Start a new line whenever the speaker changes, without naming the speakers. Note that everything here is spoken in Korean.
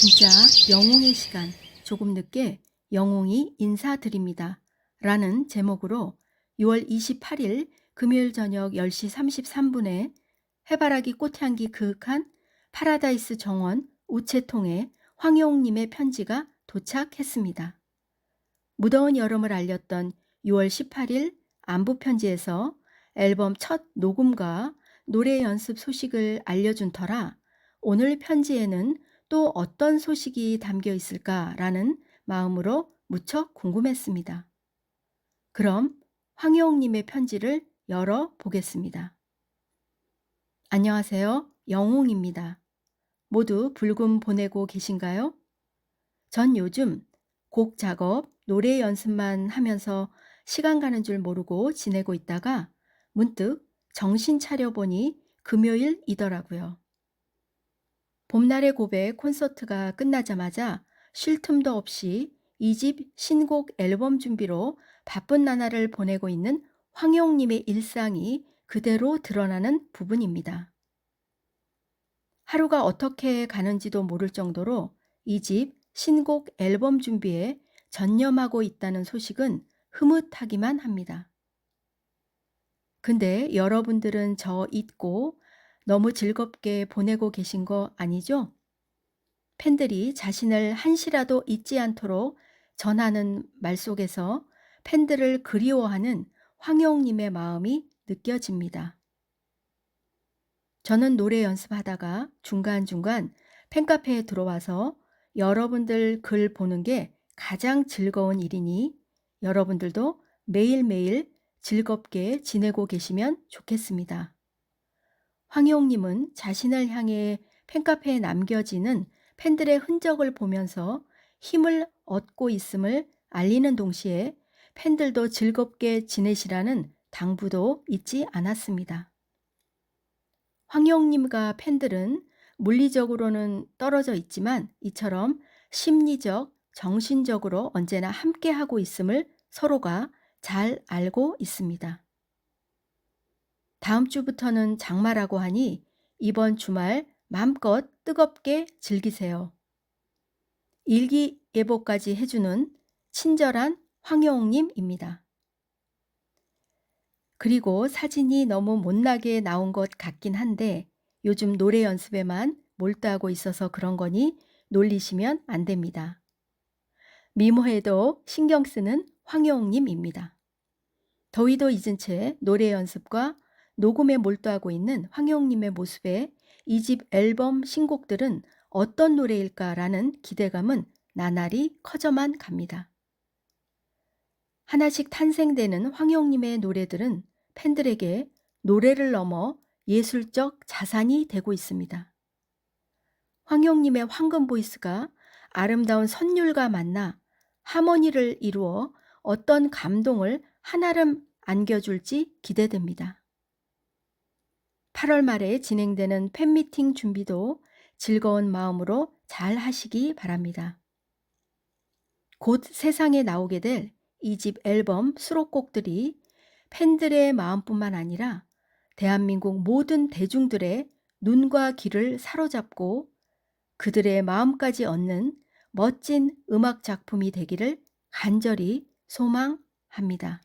진짜 영웅의 시간 조금 늦게 영웅이 인사드립니다. 라는 제목으로 6월 28일 금요일 저녁 10시 33분에 해바라기 꽃향기 그윽한 파라다이스 정원 우체통에 황영웅님의 편지가 도착했습니다. 무더운 여름을 알렸던 6월 18일 안부 편지에서 앨범 첫 녹음과 노래 연습 소식을 알려준 터라 오늘 편지에는 또 어떤 소식이 담겨 있을까라는 마음으로 무척 궁금했습니다. 그럼 황영웅님의 편지를 열어 보겠습니다. 안녕하세요. 영웅입니다. 모두 불금 보내고 계신가요? 전 요즘 곡 작업, 노래 연습만 하면서 시간 가는 줄 모르고 지내고 있다가 문득 정신 차려보니 금요일이더라고요. 봄날의 고백 콘서트가 끝나자마자 쉴 틈도 없이 이집 신곡 앨범 준비로 바쁜 나날을 보내고 있는 황영님의 일상이 그대로 드러나는 부분입니다. 하루가 어떻게 가는지도 모를 정도로 이 집 신곡 앨범 준비에 전념하고 있다는 소식은 흐뭇하기만 합니다. 근데 여러분들은 저 잊고 너무 즐겁게 보내고 계신 거 아니죠? 팬들이 자신을 한시라도 잊지 않도록 전하는 말 속에서 팬들을 그리워하는 황영님의 마음이 느껴집니다. 저는 노래 연습하다가 중간중간 팬카페에 들어와서 여러분들 글 보는 게 가장 즐거운 일이니 여러분들도 매일매일 즐겁게 지내고 계시면 좋겠습니다. 황희옥님은 자신을 향해 팬카페에 남겨지는 팬들의 흔적을 보면서 힘을 얻고 있음을 알리는 동시에 팬들도 즐겁게 지내시라는 당부도 잊지 않았습니다. 황영님과 팬들은 물리적으로는 떨어져 있지만 이처럼 심리적, 정신적으로 언제나 함께하고 있음을 서로가 잘 알고 있습니다. 다음 주부터는 장마라고 하니 이번 주말 마음껏 뜨겁게 즐기세요. 일기 예보까지 해주는 친절한 황영웅님입니다. 그리고 사진이 너무 못나게 나온 것 같긴 한데 요즘 노래 연습에만 몰두하고 있어서 그런 거니 놀리시면 안 됩니다. 미모에도 신경 쓰는 황영웅님입니다. 더위도 잊은 채 노래 연습과 녹음에 몰두하고 있는 황영웅님의 모습에 이 집 앨범 신곡들은 어떤 노래일까라는 기대감은 나날이 커져만 갑니다. 하나씩 탄생되는 황영웅님의 노래들은 팬들에게 노래를 넘어 예술적 자산이 되고 있습니다. 황영웅님의 황금 보이스가 아름다운 선율과 만나 하모니를 이루어 어떤 감동을 한아름 안겨줄지 기대됩니다. 8월 말에 진행되는 팬미팅 준비도 즐거운 마음으로 잘 하시기 바랍니다. 곧 세상에 나오게 될 이 집 앨범 수록곡들이 팬들의 마음뿐만 아니라 대한민국 모든 대중들의 눈과 귀를 사로잡고 그들의 마음까지 얻는 멋진 음악 작품이 되기를 간절히 소망합니다.